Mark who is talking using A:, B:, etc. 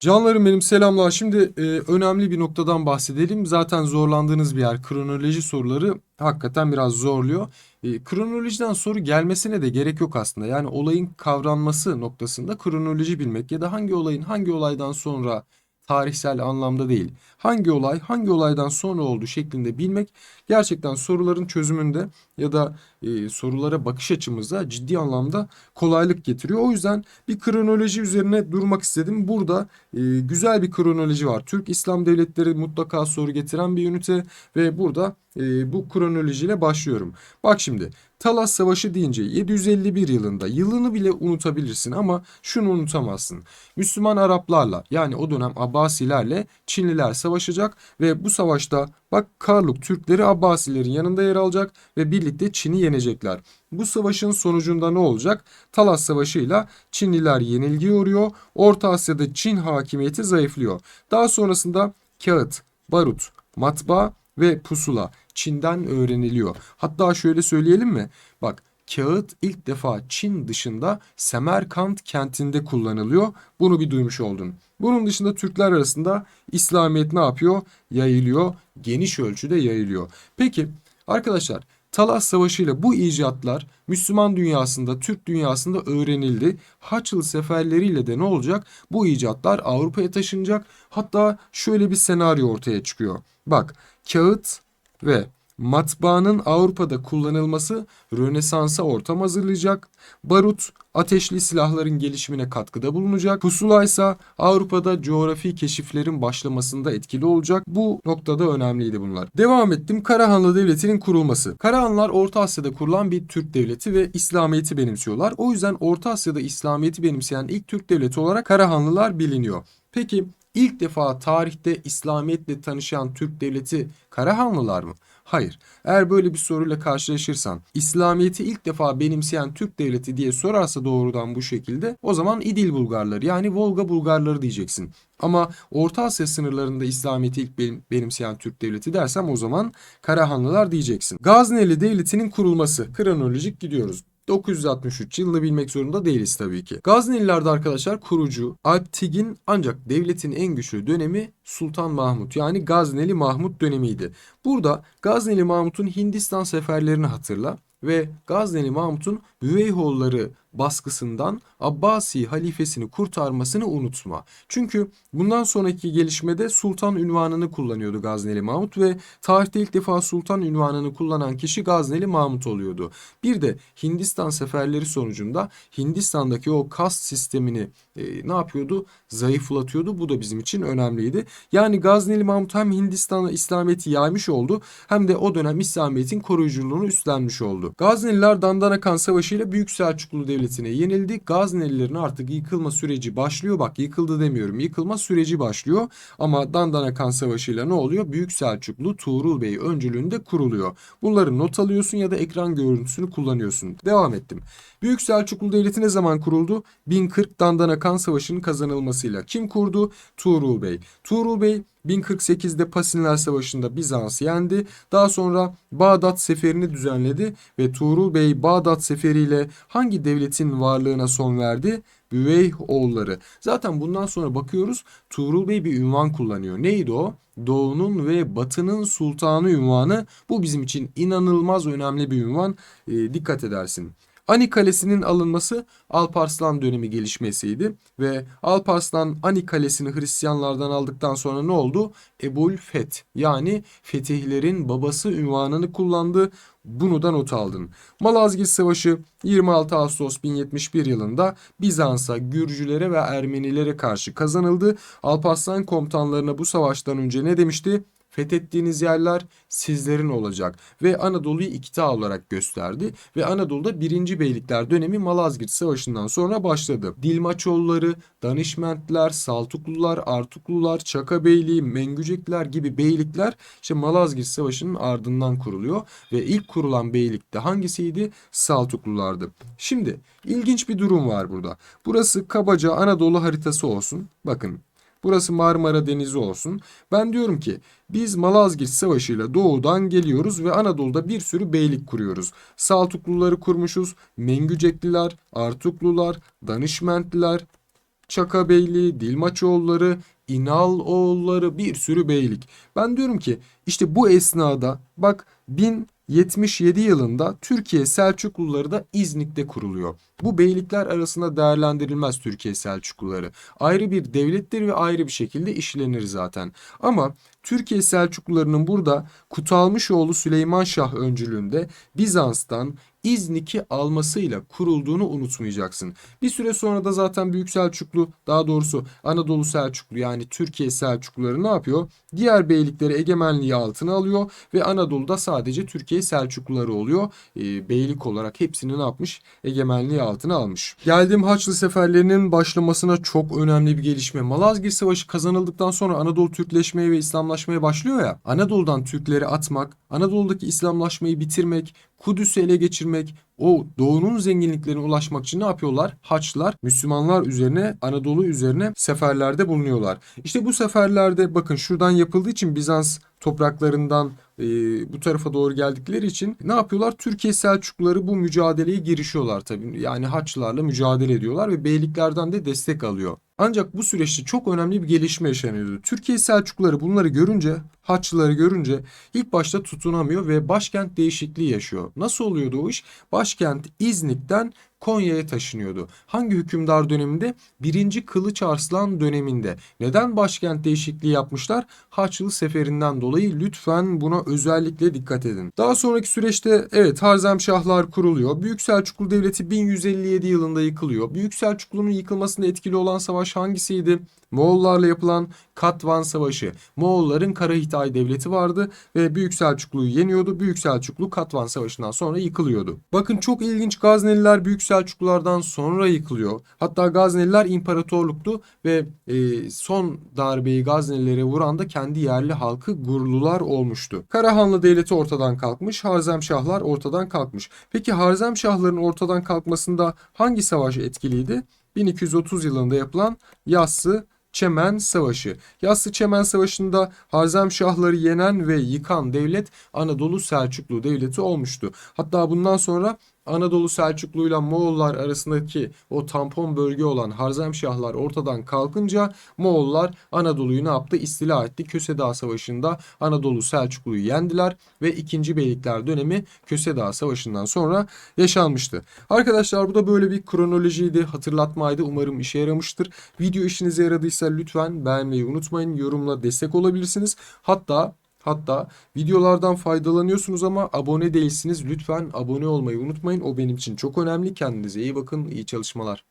A: Canlarım benim selamlar. Şimdi e, önemli bir noktadan bahsedelim. Zaten zorlandığınız bir yer. Kronoloji soruları hakikaten biraz zorluyor. E, kronolojiden soru gelmesine de gerek yok aslında. Yani olayın kavranması noktasında kronoloji bilmek ya da hangi olayın hangi olaydan sonra tarihsel anlamda değil. Hangi olay hangi olaydan sonra oldu şeklinde bilmek gerçekten soruların çözümünde ya da e, sorulara bakış açımıza ciddi anlamda kolaylık getiriyor. O yüzden bir kronoloji üzerine durmak istedim. Burada e, güzel bir kronoloji var. Türk İslam devletleri mutlaka soru getiren bir ünite ve burada e, bu kronolojiyle başlıyorum. Bak şimdi Talas Savaşı deyince 751 yılında yılını bile unutabilirsin ama şunu unutamazsın. Müslüman Araplarla yani o dönem Abbasilerle Çinliler savaşacak ve bu savaşta bak Karluk Türkleri Abbasilerin yanında yer alacak ve birlikte Çin'i yenecekler. Bu savaşın sonucunda ne olacak? Talas Savaşı'yla Çinliler yenilgiye uğruyor. Orta Asya'da Çin hakimiyeti zayıflıyor. Daha sonrasında kağıt, barut, matbaa ve pusula Çin'den öğreniliyor. Hatta şöyle söyleyelim mi? Bak kağıt ilk defa Çin dışında Semerkant kentinde kullanılıyor. Bunu bir duymuş oldun. Bunun dışında Türkler arasında İslamiyet ne yapıyor? Yayılıyor. Geniş ölçüde yayılıyor. Peki arkadaşlar Talas Savaşı ile bu icatlar Müslüman dünyasında, Türk dünyasında öğrenildi. Haçlı seferleriyle de ne olacak? Bu icatlar Avrupa'ya taşınacak. Hatta şöyle bir senaryo ortaya çıkıyor. Bak, kağıt ve matbaanın Avrupa'da kullanılması Rönesans'a ortam hazırlayacak. Barut, ateşli silahların gelişimine katkıda bulunacak. Pusula ise Avrupa'da coğrafi keşiflerin başlamasında etkili olacak. Bu noktada önemliydi bunlar. Devam ettim. Karahanlı Devleti'nin kurulması. Karahanlılar Orta Asya'da kurulan bir Türk devleti ve İslamiyet'i benimsiyorlar. O yüzden Orta Asya'da İslamiyet'i benimseyen ilk Türk devleti olarak Karahanlılar biliniyor. Peki ilk defa tarihte İslamiyetle tanışan Türk devleti Karahanlılar mı? Hayır. Eğer böyle bir soruyla karşılaşırsan İslamiyet'i ilk defa benimseyen Türk devleti diye sorarsa doğrudan bu şekilde o zaman İdil Bulgarları yani Volga Bulgarları diyeceksin. Ama Orta Asya sınırlarında İslamiyet'i ilk benim, benimseyen Türk devleti dersem o zaman Karahanlılar diyeceksin. Gazneli Devleti'nin kurulması kronolojik gidiyoruz. 963 yılını bilmek zorunda değiliz tabii ki. Gaznelilerde arkadaşlar kurucu Alptigin ancak devletin en güçlü dönemi Sultan Mahmut yani Gazneli Mahmut dönemiydi. Burada Gazneli Mahmut'un Hindistan seferlerini hatırla ve Gazneli Mahmut'un Büveyhoğulları baskısından Abbasi halifesini kurtarmasını unutma. Çünkü bundan sonraki gelişmede sultan ünvanını kullanıyordu Gazneli Mahmut ve tarihte ilk defa sultan ünvanını kullanan kişi Gazneli Mahmut oluyordu. Bir de Hindistan seferleri sonucunda Hindistan'daki o kast sistemini e, ne yapıyordu? Zayıflatıyordu. Bu da bizim için önemliydi. Yani Gazneli Mahmut hem Hindistan'a İslamiyet'i yaymış oldu hem de o dönem İslamiyet'in koruyuculuğunu üstlenmiş oldu. Gazneliler Dandana Kan Savaşı ile Büyük Selçuklu Devleti'ne yenildi. Gaznelilerin artık yıkılma süreci başlıyor. Bak yıkıldı demiyorum. Yıkılma süreci başlıyor. Ama Dandana Kan Savaşı ile ne oluyor? Büyük Selçuklu Tuğrul Bey öncülüğünde kuruluyor. Bunları not alıyorsun ya da ekran görüntüsünü kullanıyorsun. Devam ettim. Büyük Selçuklu Devleti ne zaman kuruldu? 1040 Dandana Kan Savaşı'nın kazanılmasıyla. Kim kurdu? Tuğrul Bey. Tuğrul Bey 1048'de Pasinler Savaşı'nda Bizans'ı yendi. Daha sonra Bağdat seferini düzenledi ve Tuğrul Bey Bağdat seferiyle hangi devletin varlığına son verdi? Büveyhoğulları. Zaten bundan sonra bakıyoruz Tuğrul Bey bir ünvan kullanıyor. Neydi o? Doğu'nun ve Batı'nın sultanı ünvanı. Bu bizim için inanılmaz önemli bir ünvan. E, dikkat edersin. Ani Kalesi'nin alınması Alparslan dönemi gelişmesiydi ve Alparslan Ani Kalesi'ni Hristiyanlardan aldıktan sonra ne oldu? Ebul Feth yani fetihlerin babası ünvanını kullandı. Bunu da not aldın. Malazgirt Savaşı 26 Ağustos 1071 yılında Bizans'a, Gürcülere ve Ermenilere karşı kazanıldı. Alparslan komutanlarına bu savaştan önce ne demişti? Fethettiğiniz yerler sizlerin olacak ve Anadolu'yu iktidar olarak gösterdi ve Anadolu'da 1. Beylikler dönemi Malazgirt Savaşı'ndan sonra başladı. Dilmaçoğulları, Danişmentler, Saltuklular, Artuklular, Çaka Beyliği, Mengücekler gibi beylikler işte Malazgirt Savaşı'nın ardından kuruluyor ve ilk kurulan beylik de hangisiydi? Saltuklulardı. Şimdi ilginç bir durum var burada. Burası kabaca Anadolu haritası olsun. Bakın Burası Marmara Denizi olsun. Ben diyorum ki biz Malazgirt Savaşı ile doğudan geliyoruz ve Anadolu'da bir sürü beylik kuruyoruz. Saltukluları kurmuşuz. Mengücekliler, Artuklular, Danışmentliler, Çaka Beyliği, Dilmaçoğulları, İnaloğulları bir sürü beylik. Ben diyorum ki işte bu esnada bak 1077 yılında Türkiye Selçukluları da İznik'te kuruluyor. Bu beylikler arasında değerlendirilmez Türkiye Selçukluları. Ayrı bir devlettir ve ayrı bir şekilde işlenir zaten. Ama Türkiye Selçuklularının burada Kutalmışoğlu Süleyman Şah öncülüğünde Bizans'tan İznik'i almasıyla kurulduğunu unutmayacaksın. Bir süre sonra da zaten Büyük Selçuklu daha doğrusu Anadolu Selçuklu yani Türkiye Selçukluları ne yapıyor? Diğer beylikleri egemenliği altına alıyor ve Anadolu'da sadece Türkiye Selçukluları oluyor. Ee, beylik olarak hepsini ne yapmış? Egemenliği altına almış. Geldiğim Haçlı seferlerinin başlamasına çok önemli bir gelişme. Malazgirt Savaşı kazanıldıktan sonra Anadolu Türkleşmeye ve İslamlaşmaya başlıyor ya. Anadolu'dan Türkleri atmak, Anadolu'daki İslamlaşmayı bitirmek, Kudüs'ü ele geçirmek, o doğunun zenginliklerine ulaşmak için ne yapıyorlar? Haçlılar Müslümanlar üzerine, Anadolu üzerine seferlerde bulunuyorlar. İşte bu seferlerde bakın şuradan yapıldığı için Bizans topraklarından e, bu tarafa doğru geldikleri için ne yapıyorlar? Türkiye Selçukluları bu mücadeleye girişiyorlar tabii. Yani Haçlılarla mücadele ediyorlar ve beyliklerden de destek alıyor. Ancak bu süreçte çok önemli bir gelişme yaşanıyordu. Türkiye Selçukluları bunları görünce, Haçlıları görünce ilk başta tutunamıyor ve başkent değişikliği yaşıyor. Nasıl oluyordu o iş? Başkent İznik'ten Konya'ya taşınıyordu. Hangi hükümdar döneminde? 1. Kılıç Arslan döneminde. Neden başkent değişikliği yapmışlar? Haçlı seferinden dolayı lütfen buna özellikle dikkat edin. Daha sonraki süreçte evet Harzemşahlar kuruluyor. Büyük Selçuklu Devleti 1157 yılında yıkılıyor. Büyük Selçuklu'nun yıkılmasında etkili olan savaş hangisiydi? Moğollarla yapılan Katvan Savaşı. Moğolların Karahitay Devleti vardı ve Büyük Selçuklu'yu yeniyordu. Büyük Selçuklu Katvan Savaşı'ndan sonra yıkılıyordu. Bakın çok ilginç Gazneliler Büyük Selçuklulardan sonra yıkılıyor. Hatta Gazneliler imparatorluktu ve e, son darbeyi Gaznelilere vuran da kendi yerli halkı Gurlular olmuştu. Karahanlı Devleti ortadan kalkmış, Harzemşahlar ortadan kalkmış. Peki Harzemşahların ortadan kalkmasında hangi savaş etkiliydi? 1230 yılında yapılan Yassı Çemen Savaşı. Yassı Çemen Savaşı'nda Harzemşahları yenen ve yıkan devlet Anadolu Selçuklu Devleti olmuştu. Hatta bundan sonra Anadolu Selçuklu ile Moğollar arasındaki o tampon bölge olan Harzemşahlar ortadan kalkınca Moğollar Anadolu'yu ne yaptı? İstila etti. Köse Savaşı'nda Anadolu Selçuklu'yu yendiler ve 2. Beylikler dönemi Köse Savaşı'ndan sonra yaşanmıştı. Arkadaşlar bu da böyle bir kronolojiydi, hatırlatmaydı. Umarım işe yaramıştır. Video işinize yaradıysa lütfen beğenmeyi unutmayın. Yorumla destek olabilirsiniz. Hatta Hatta videolardan faydalanıyorsunuz ama abone değilsiniz. Lütfen abone olmayı unutmayın. O benim için çok önemli. Kendinize iyi bakın. İyi çalışmalar.